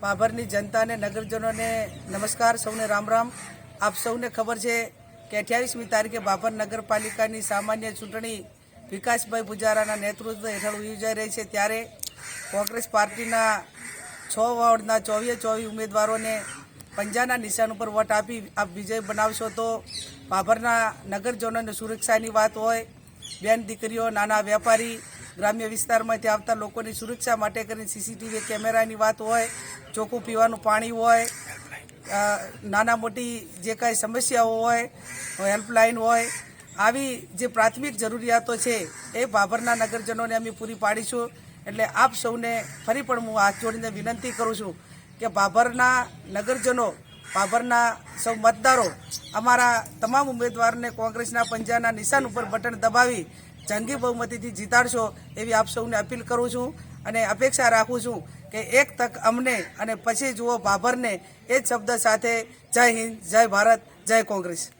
ભાભરની જનતાને નગરજનોને નમસ્કાર, સૌને રામ રામ. આપ સૌને ખબર છે કે અઠ્યાવીસમી તારીખે ભાભર નગરપાલિકાની સામાન્ય ચૂંટણી વિકાસભાઈ પુજારાના નેતૃત્વ હેઠળ યોજાઈ રહી છે. ત્યારે કોંગ્રેસ પાર્ટીના છ વોર્ડના ચોવીએ ચોવીસ ઉમેદવારોને પંજાના નિશાન ઉપર વોટ આપી આપ વિજય બનાવશો તો ભાભરના નગરજનોને સુરક્ષાની વાત હોય. બેન દીકરીઓ, નાના વેપારી ગ્રામ્ય વિસ્તારમાંથી આવતા લોકોની સુરક્ષા માટે કરીને સીસીટીવી કેમેરાની વાત હોય, ચોખ્ખું પીવાનું પાણી હોય નાના મોટી જે કાંઈ સમસ્યાઓ હોય, હેલ્પલાઇન હોય, આવી જે પ્રાથમિક જરૂરિયાતો છે એ બાભરના નગરજનોને અમે પૂરી પાડીશું. એટલે આપ સૌને ફરી પણ હું હાથ જોડીને વિનંતી કરું છું કે બાભરના નગરજનો બાભરના સૌ મતદારો, અમારા તમામ ઉમેદવારને કોંગ્રેસના પંજાના નિશાન ઉપર બટન દબાવી જંગી બહુમતીથી જીતાડશો એવી આપ સૌને અપીલ કરું છું અને અપેક્ષા રાખું છું કે એક તક અમને અને પછી જુઓ ભાભરને એ જ શબ્દ સાથે જય હિન્દ, જય ભારત, જય કોંગ્રેસ.